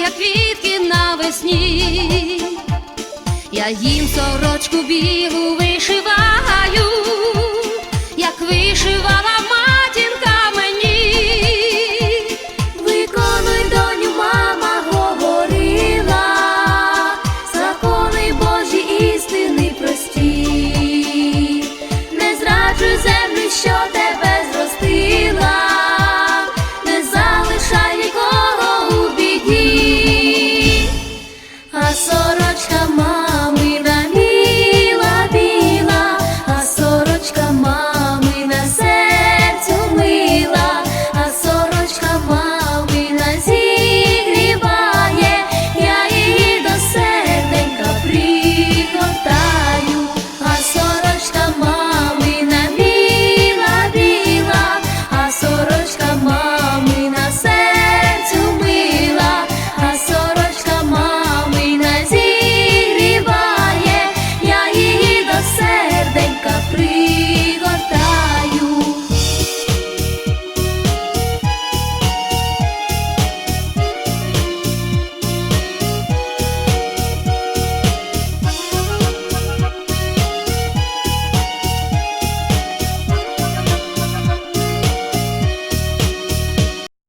Як квітки навесні. Я їм сорочку білу вишиваю, як вишивала